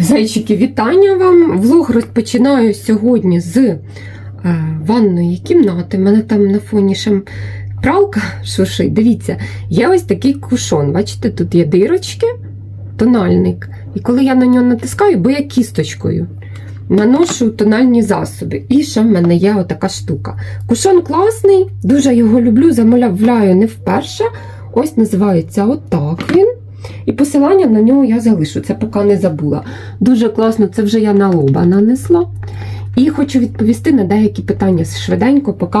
Зайчики, вітання вам! Влог розпочинаю сьогодні з е, ванної кімнати. У мене там на фоні ще пралка шуршить. Дивіться, є ось такий кушон. Бачите, тут є дирочки, тональник. І коли я на нього натискаю, бо я кісточкою наношу тональні засоби. І ще в мене є отака штука. Кушон класний, дуже його люблю, замовляю не вперше. Ось називається отак він. І посилання на нього я залишу, це поки не забула. Дуже класно, це вже я на лоба нанесла. І хочу відповісти на деякі питання швиденько, поки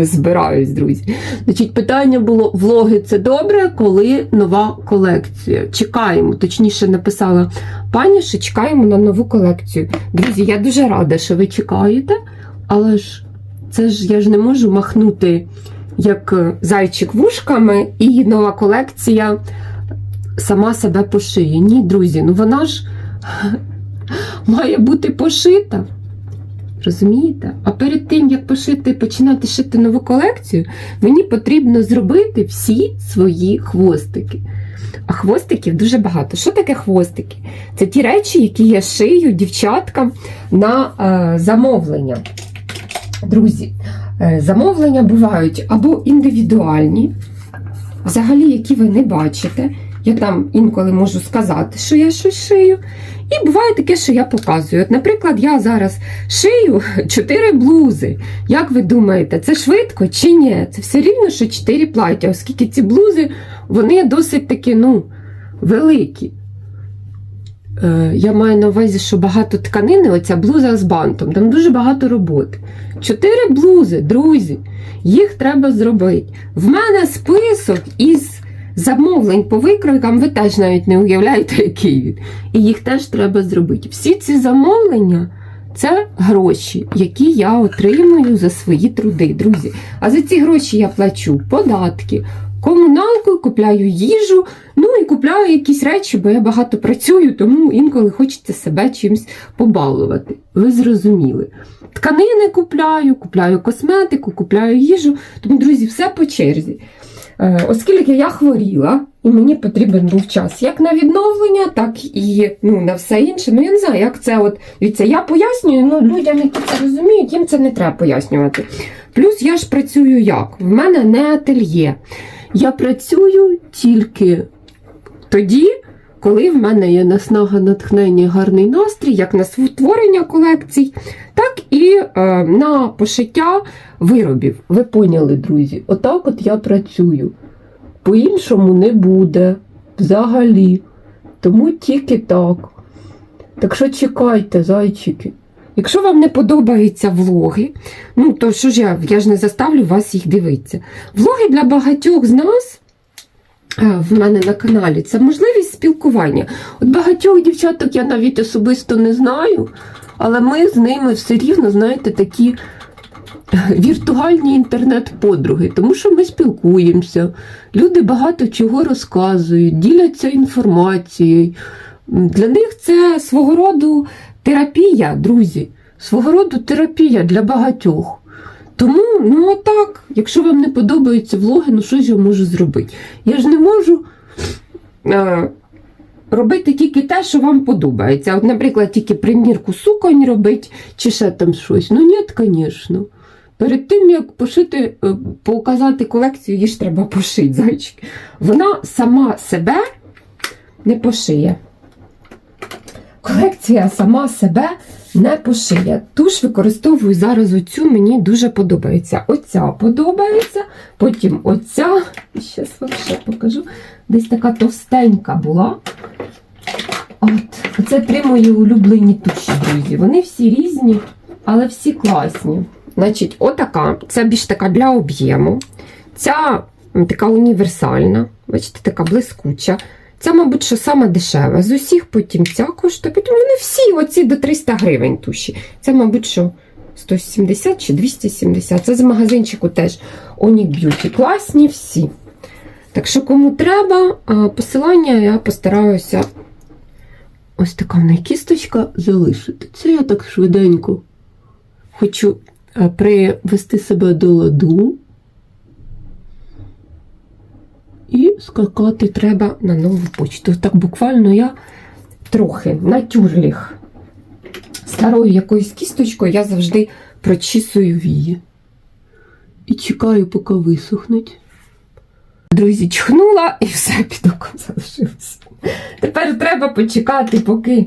збираюсь, друзі. Значить, питання було: влоги це добре, коли нова колекція. Чекаємо, точніше написала пані, що чекаємо на нову колекцію. Друзі, я дуже рада, що ви чекаєте, але ж це ж я ж не можу махнути як е, зайчик вушками, і нова колекція сама себе пошиє. Ні, друзі, ну вона ж має бути пошита. Розумієте? А перед тим, як пошити, починати шити нову колекцію, мені потрібно зробити всі свої хвостики. А хвостиків дуже багато. Що таке хвостики? Це ті речі, які я шию дівчаткам на е, замовлення. Друзі, е, замовлення бувають або індивідуальні, взагалі, які ви не бачите. Я там інколи можу сказати, що я щось шию. І буває таке, що я показую. От, наприклад, я зараз шию 4 блузи. Як ви думаєте, це швидко чи ні? Це все рівно, що 4 плаття, оскільки ці блузи вони досить таки ну, великі. Е, я маю на увазі, що багато тканини, оця блуза з бантом, там дуже багато роботи. Чотири блузи, друзі, їх треба зробити. В мене список із замовлень по викройкам, ви теж навіть не уявляєте, який він. І їх теж треба зробити. Всі ці замовлення це гроші, які я отримую за свої труди, друзі. А за ці гроші я плачу податки. Комуналкою купляю їжу, ну і купляю якісь речі, бо я багато працюю, тому інколи хочеться себе чимось побалувати. Ви зрозуміли. Тканини купляю, купляю косметику, купляю їжу. Тому, друзі, все по черзі. Е, Оскільки я хворіла, і мені потрібен був час як на відновлення, так і ну, на все інше. Ну, я не знаю, як це от. Дивіться, я пояснюю, ну людям, які це розуміють, їм це не треба пояснювати. Плюс я ж працюю як? В мене не ательє. Я працюю тільки тоді, коли в мене є наснага натхнення, гарний настрій, як на створення колекцій, так і е, на пошиття виробів. Ви поняли, друзі? Отак от я працюю. По-іншому не буде взагалі. Тому тільки так. Так що чекайте, зайчики. Якщо вам не подобаються влоги, ну то що ж я, я ж не заставлю вас їх дивитися. Влоги для багатьох з нас в мене на каналі це можливість спілкування. От багатьох дівчаток я навіть особисто не знаю, але ми з ними все рівно, знаєте, такі е, віртуальні інтернет-подруги, тому що ми спілкуємося. Люди багато чого розказують, діляться інформацією. Для них це свого роду терапія, друзі. Свого роду терапія для багатьох. Тому, ну отак, якщо вам не подобаються влоги, ну що ж я можу зробити? Я ж не можу е, робити тільки те, що вам подобається. От, наприклад, тільки примірку суконь робити, чи ще там щось. Ну ні, звісно. Перед тим, як пошити, е, показати колекцію, її ж треба пошити, зайчики. Вона сама себе не пошиє. Колекція сама себе не пошиє. Туш використовую зараз оцю, мені дуже подобається. Оця подобається, потім оця, ще вам ще покажу, десь така товстенька була. От, Це три мої улюблені туші, друзі. Вони всі різні, але всі класні. Значить, отака, це більш така для об'єму. Ця така універсальна, бачите, така блискуча. Це, мабуть, що саме дешеве. З усіх потім ця коштує. Вони всі оці до 300 гривень туші. Це, мабуть, що 170 чи 270. Це з магазинчику теж Onic Beauty. Класні всі. Так що, кому треба, посилання я постараюся. Ось така в неї кісточка залишити. Це я так швиденько хочу е, привести себе до ладу. І скакати треба на нову почту. Так буквально я трохи на тюрліх старою якоюсь кісточкою я завжди прочісую вії. І чекаю, поки висохнуть. Друзі, чхнула і все під оком залишилося. Тепер треба почекати, поки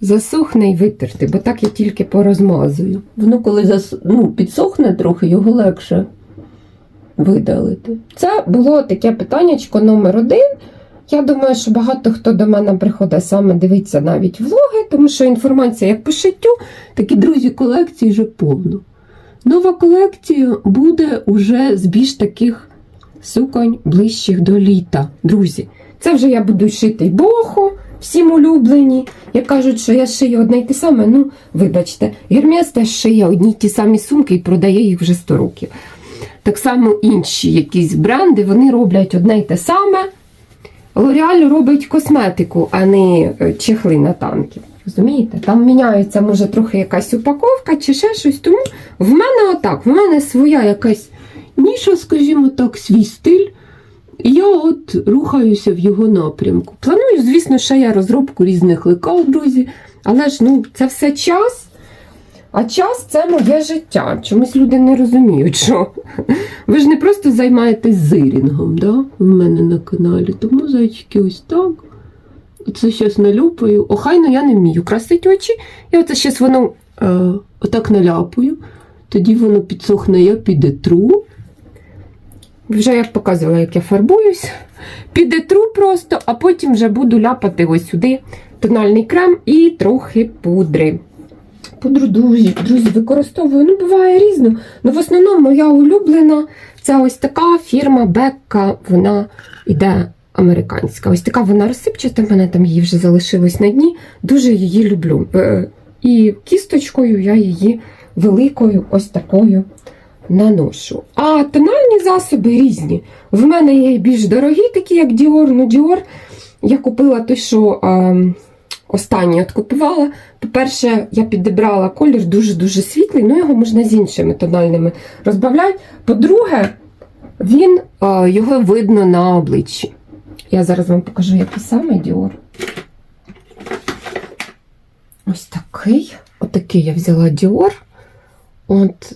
засохне і витерти, бо так я тільки порозмазую. Воно коли зас... ну, підсохне трохи, його легше видалити. Це було таке питаннячко номер один. Я думаю, що багато хто до мене приходить саме дивитися навіть влоги, тому що інформація як по шиттю, так і друзі, колекції вже повно. Нова колекція буде уже з більш таких суконь ближчих до літа. Друзі, це вже я буду шити й бохо, всім улюблені. Як кажуть, що я шию одне й те саме, ну, вибачте, Гермес теж шиє одні й ті самі сумки і продає їх вже 100 років. Так само інші якісь бренди, вони роблять одне й те саме. Лореаль робить косметику, а не е, чехли на танки. Розумієте? Там міняється, може, трохи якась упаковка чи ще щось. Тому в мене отак, в мене своя якась ніша, скажімо так, свій стиль. І я от рухаюся в його напрямку. Планую, звісно, ще я розробку різних лекал, друзі. Але ж ну, це все час. А час це моє життя. Чомусь люди не розуміють, що ви ж не просто займаєтесь зирінгом, да? У мене на каналі. Тому зайчики ось так. Це зараз наляпаю. Охайно я не вмію красити очі. І оце зараз воно е, отак наляпаю. Тоді воно підсохне, я підетру. Вже я показувала, як я фарбуюсь. Підетру просто, а потім вже буду ляпати ось сюди тональний крем і трохи пудри. Пудру друзі, друзі, використовую. Ну, буває різно. Ну, в основному моя улюблена це ось така фірма Бекка. Вона іде американська. Ось така вона розсипчата, в мене там її вже залишилось на дні. Дуже її люблю. Е, І кісточкою я її великою ось такою наношу. А тональні засоби різні. В мене є більш дорогі, такі як Dior. Ну, Dior я купила той, що. Е, Останній от купувала. По-перше, я підібрала колір дуже-дуже світлий, ну його можна з іншими тональними розбавляти. По-друге, він, е, його видно на обличчі. Я зараз вам покажу, який саме Dior. Ось такий. Отакий я взяла Dior. От,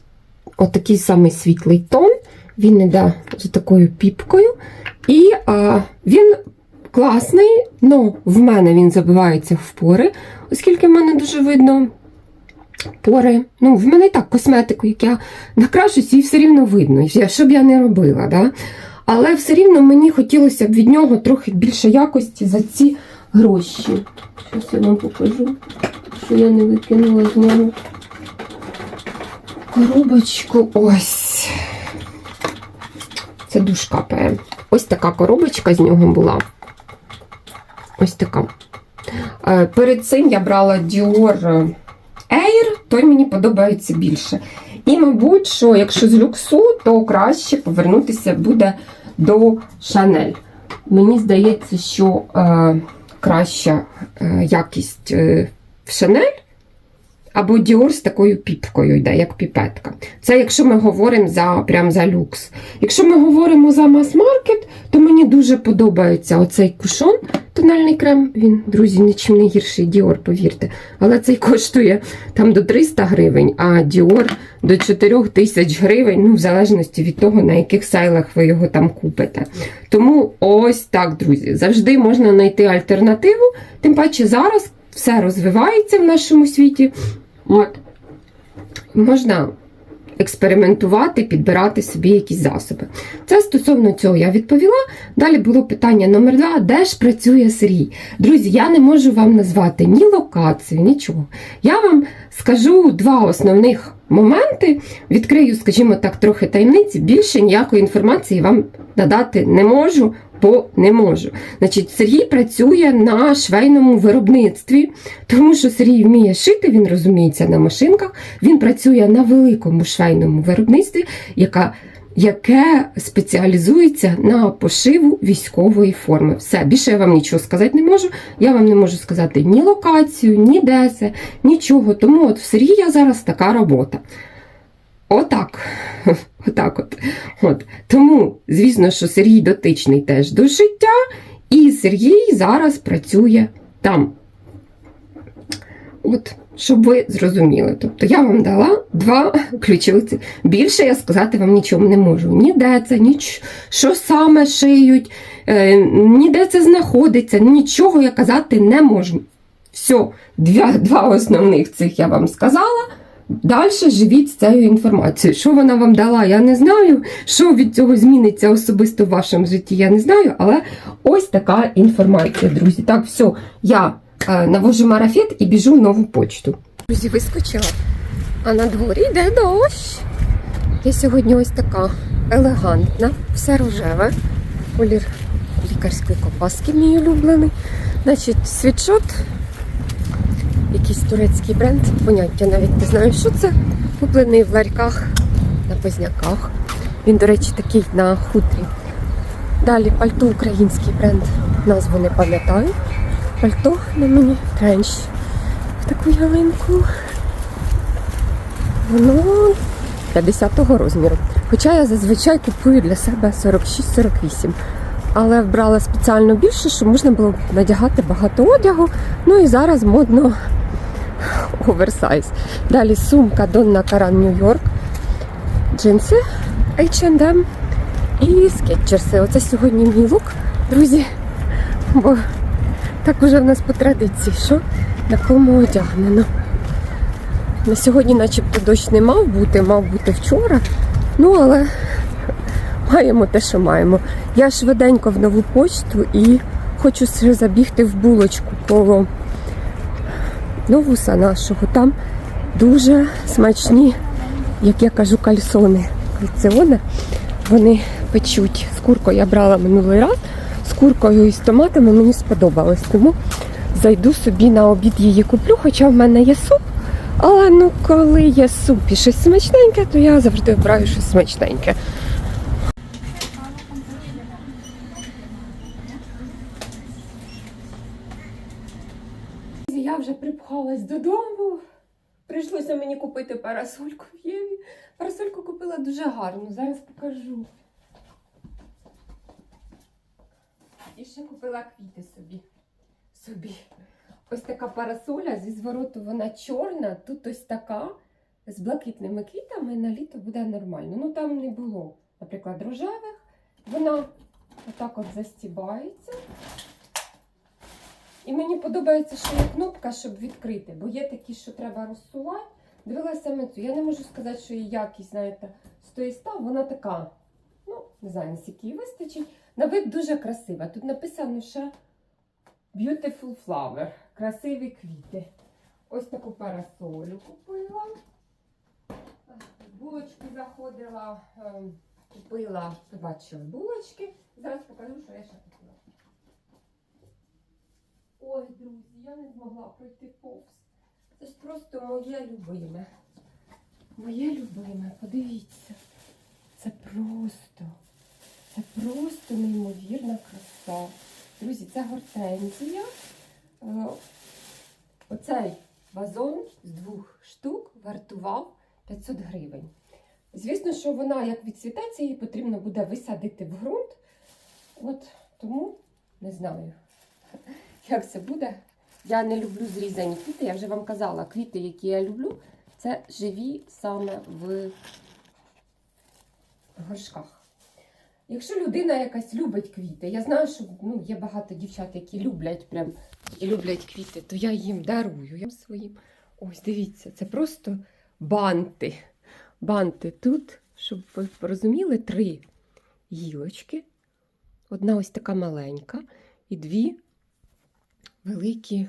от такий самий світлий тон. Він іде з такою піпкою. І а, він класний, але в мене він забивається в пори, оскільки в мене дуже видно пори. Ну, в мене і так косметику, як я накрашусь, її все рівно видно, що б я не робила. Да? Але все рівно мені хотілося б від нього трохи більше якості за ці гроші. Зараз я вам покажу, що я не викинула з нього коробочку. Ось. Це душ капає. Ось така коробочка з нього була. Ось така. Е, Перед цим я брала Dior Air, той мені подобається більше. І, мабуть, що якщо з люксу, то краще повернутися буде до Chanel. Мені здається, що е, краща е, якість е, в Chanel або Dior з такою піпкою йде, як піпетка. Це якщо ми говоримо за, прям за люкс. Якщо ми говоримо за мас-маркет, то мені дуже подобається оцей кушон, тональний крем. Він, друзі, нічим не гірший Dior, повірте. Але цей коштує там до 300 гривень, а Dior до 4 тисяч гривень, ну, в залежності від того, на яких сайлах ви його там купите. Тому ось так, друзі, завжди можна знайти альтернативу. Тим паче зараз все розвивається в нашому світі. От. Можна експериментувати, підбирати собі якісь засоби. Це стосовно цього я відповіла. Далі було питання номер два: де ж працює Сергій? Друзі, я не можу вам назвати ні локацію, нічого. Я вам скажу два основних моменти, відкрию, скажімо так, трохи таємниці. Більше ніякої інформації вам надати не можу. Бо не можу. Значить, Сергій працює на швейному виробництві, тому що Сергій вміє шити, він розуміється на машинках. Він працює на великому швейному виробництві, яка, яке спеціалізується на пошиву військової форми. Все, більше я вам нічого сказати не можу. Я вам не можу сказати ні локацію, ні де нічого. Тому от в Сергія зараз така робота. Отак. Отак от. от. Тому, звісно, що Сергій дотичний теж до життя, і Сергій зараз працює там. От, щоб ви зрозуміли. Тобто я вам дала два ключових. ці- Більше я сказати вам нічого не можу. Ніде це, ніч, що саме шиють, е, ніде це знаходиться, нічого я казати не можу. Все, два, два основних цих я вам сказала. Далі живіть з цією інформацією. Що вона вам дала, я не знаю. Що від цього зміниться особисто в вашому житті, я не знаю. Але ось така інформація, друзі. Так, все, я е, навожу марафет і біжу в нову почту. Друзі, вискочила. А на дворі йде дощ. Я сьогодні ось така елегантна, все рожеве. Колір лікарської копаски мій улюблений. Значить, світшот, якийсь турецький бренд, поняття навіть не знаю, що це. Куплений в ларьках на позняках. Він, до речі, такий на хутрі. Далі пальто український бренд, назву не пам'ятаю. Пальто на мені тренч в таку ялинку. Воно 50-го розміру. Хоча я зазвичай купую для себе 46-48. Але вбрала спеціально більше, щоб можна було надягати багато одягу. Ну і зараз модно оверсайз. Далі сумка Донна Каран Нью-Йорк, джинси H&M і скетчерси. Оце сьогодні мій лук, друзі. Бо так уже в нас по традиції, що на кому одягнено. На сьогодні, начебто, дощ не мав бути, мав бути вчора. Ну, але маємо те, що маємо. Я швиденько в нову почту і хочу забігти в булочку коло новуса нашого. Там дуже смачні, як я кажу, кальсони. Кальціони. Вони печуть з куркою. Я брала минулий раз. З куркою і з томатами мені сподобалось. Тому зайду собі на обід її куплю, хоча в мене є суп. Але ну коли є суп і щось смачненьке, то я завжди обираю щось смачненьке. Я вже припхалась додому. Прийшлося мені купити парасольку в Єві. Парасольку купила дуже гарну, зараз покажу. І ще купила квіти собі. собі. Ось така парасоля зі звороту вона чорна, тут ось така з блакитними квітами на літо буде нормально. Ну там не було, наприклад, рожевих. Вона отак от застібається. І мені подобається, що є кнопка, щоб відкрити, бо є такі, що треба розсувати. Дивилася мицю. Я не можу сказати, що її якість, знаєте, з тої став, вона така, ну, не знаю, наскільки їй вистачить. На вид дуже красива. Тут написано ще Beautiful Flower. Красиві квіти. Ось таку парасолю купила. В Булочку заходила, ем, купила, побачила булочки. Зараз покажу, що я ще купила. Ой, друзі, я не змогла пройти повз. Це ж просто моє любиме. Моє любиме, подивіться. Це просто, це просто неймовірна краса. Друзі, це гортензія. Е, Оцей вазон з двох штук вартував 500 гривень. Звісно, що вона, як відцвітеться, її потрібно буде висадити в ґрунт. От тому не знаю, як це буде. Я не люблю зрізані квіти. Я вже вам казала, квіти, які я люблю, це живі саме в горшках. Якщо людина якась любить квіти, я знаю, що ну, є багато дівчат, які люблять прям люблять квіти, то я їм дарую я своїм. Ось дивіться, це просто банти. Банти тут, щоб ви розуміли, три гілочки. Одна ось така маленька, і дві великі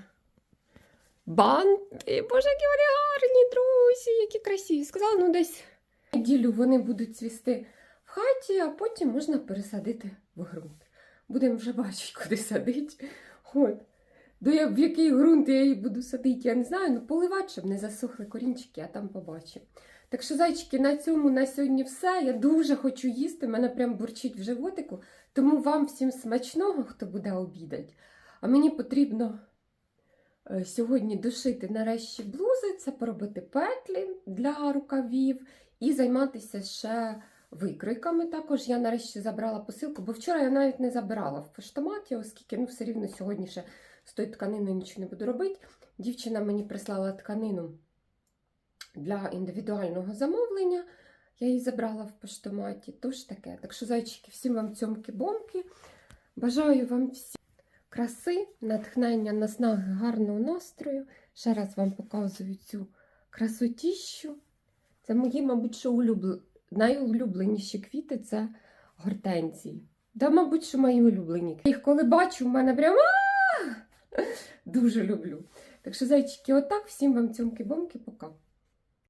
банти. Боже, які вони гарні, друзі, які красиві. Сказала, ну десь неділю вони будуть цвісти в хаті, а потім можна пересадити в ґрунт. Будемо вже бачити, куди садити. От. До я- в який ґрунт я її буду садити, я не знаю, ну поливати, щоб не засохли корінчики, а там побачимо. Так що, зайчики, на цьому на сьогодні все. Я дуже хочу їсти, мене прям бурчить в животику. Тому вам всім смачного, хто буде обідати. А мені потрібно е, сьогодні дошити нарешті блузи, це поробити петлі для рукавів і займатися ще викройками. Також я нарешті забрала посилку, бо вчора я навіть не забирала в поштоматі, оскільки ну, все рівно сьогодні ще з тою тканиною нічого не буду робити. Дівчина мені прислала тканину для індивідуального замовлення. Я її забрала в поштоматі. Тож таке. Так що, зайчики, всім вам цьомки-бомки. Бажаю вам всім краси, натхнення, наснаги, гарного настрою. Ще раз вам показую цю красотіщу. Це мої, мабуть, що улюбл... найулюбленіші квіти це гортензії. Да, мабуть, що мої улюблені. Їх коли бачу, в мене прямо дуже люблю. Так що, зайчики, отак, всім вам цьомки-бомки, пока.